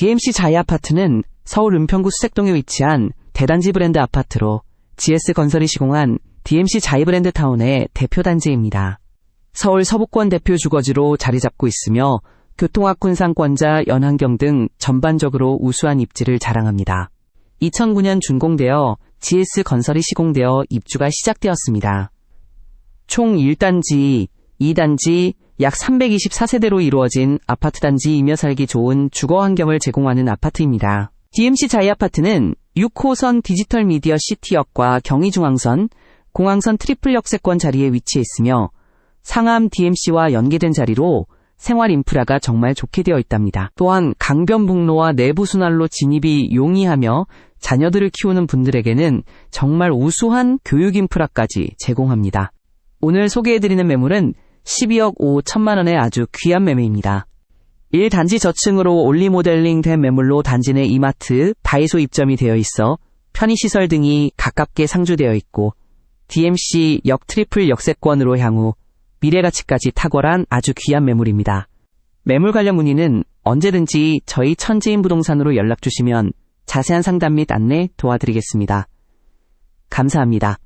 DMC 자이 아파트는 서울 은평구 수색동에 위치한 대단지 브랜드 아파트로 GS건설이 시공한 DMC 자이 브랜드 타운의 대표 단지입니다. 서울 서부권 대표 주거지로 자리 잡고 있으며 교통학군 상권자 연환경 등 전반적으로 우수한 입지를 자랑합니다. 2009년 준공되어 GS건설이 시공되어 입주가 시작되었습니다. 총 1단지, 2단지, 약 324세대로 이루어진 아파트 단지이며 살기 좋은 주거 환경을 제공하는 아파트입니다. DMC 자이 아파트는 6호선 디지털 미디어 시티역과 경의중앙선, 공항선 트리플 역세권 자리에 위치해 있으며 상암 DMC와 연계된 자리로 생활 인프라가 정말 좋게 되어 있답니다. 또한 강변북로와 내부 순환로 진입이 용이하며 자녀들을 키우는 분들에게는 정말 우수한 교육 인프라까지 제공합니다. 오늘 소개해드리는 매물은 12억 5천만 원의 아주 귀한 매매입니다. 1단지 저층으로 올리 모델링 된 매물로 단지 내 이마트, 다이소 입점이 되어 있어 편의시설 등이 가깝게 상주되어 있고 DMC 역 트리플 역세권으로 향후 미래가치까지 탁월한 아주 귀한 매물입니다. 매물 관련 문의는 언제든지 저희 천지인 부동산으로 연락 주시면 자세한 상담 및 안내 도와드리겠습니다. 감사합니다.